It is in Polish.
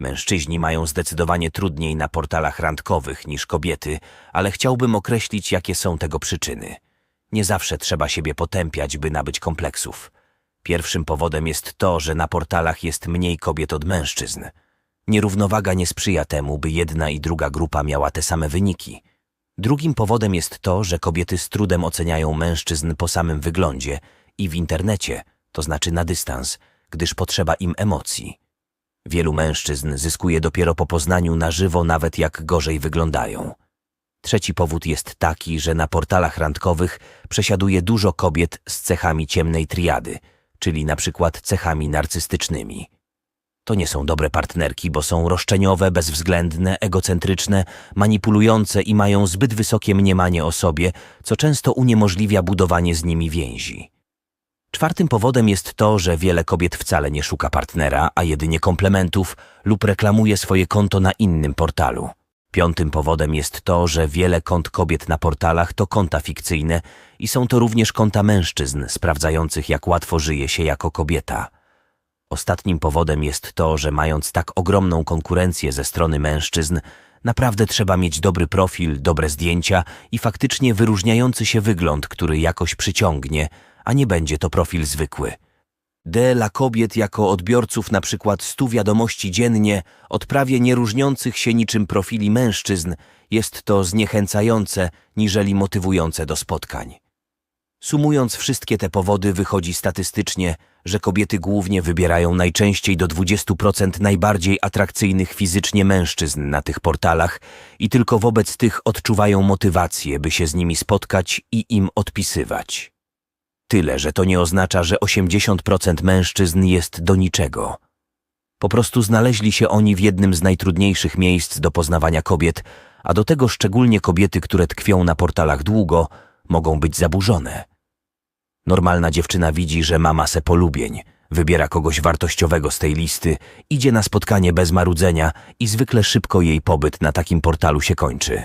Mężczyźni mają zdecydowanie trudniej na portalach randkowych niż kobiety, ale chciałbym określić, jakie są tego przyczyny. Nie zawsze trzeba siebie potępiać, by nabyć kompleksów. Pierwszym powodem jest to, że na portalach jest mniej kobiet od mężczyzn. Nierównowaga nie sprzyja temu, by jedna i druga grupa miała te same wyniki. Drugim powodem jest to, że kobiety z trudem oceniają mężczyzn po samym wyglądzie i w internecie, to znaczy na dystans, gdyż potrzeba im emocji. Wielu mężczyzn zyskuje dopiero po poznaniu na żywo, nawet jak gorzej wyglądają. Trzeci powód jest taki, że na portalach randkowych przesiaduje dużo kobiet z cechami ciemnej triady, czyli na przykład cechami narcystycznymi. To nie są dobre partnerki, bo są roszczeniowe, bezwzględne, egocentryczne, manipulujące i mają zbyt wysokie mniemanie o sobie, co często uniemożliwia budowanie z nimi więzi. Czwartym powodem jest to, że wiele kobiet wcale nie szuka partnera, a jedynie komplementów lub reklamuje swoje konto na innym portalu. Piątym powodem jest to, że wiele kont kobiet na portalach to konta fikcyjne i są to również konta mężczyzn sprawdzających, jak łatwo żyje się jako kobieta. Ostatnim powodem jest to, że mając tak ogromną konkurencję ze strony mężczyzn, naprawdę trzeba mieć dobry profil, dobre zdjęcia i faktycznie wyróżniający się wygląd, który jakoś przyciągnie, a nie będzie to profil zwykły. D dla kobiet jako odbiorców na przykład 100 wiadomości dziennie od prawie nieróżniących się niczym profili mężczyzn jest to zniechęcające niżeli motywujące do spotkań. Sumując wszystkie te powody wychodzi statystycznie, że kobiety głównie wybierają najczęściej do 20% najbardziej atrakcyjnych fizycznie mężczyzn na tych portalach i tylko wobec tych odczuwają motywację, by się z nimi spotkać i im odpisywać. Tyle, że to nie oznacza, że 80% mężczyzn jest do niczego. Po prostu znaleźli się oni w jednym z najtrudniejszych miejsc do poznawania kobiet, a do tego szczególnie kobiety, które tkwią na portalach długo, mogą być zaburzone. Normalna dziewczyna widzi, że ma masę polubień, wybiera kogoś wartościowego z tej listy, idzie na spotkanie bez marudzenia i zwykle szybko jej pobyt na takim portalu się kończy.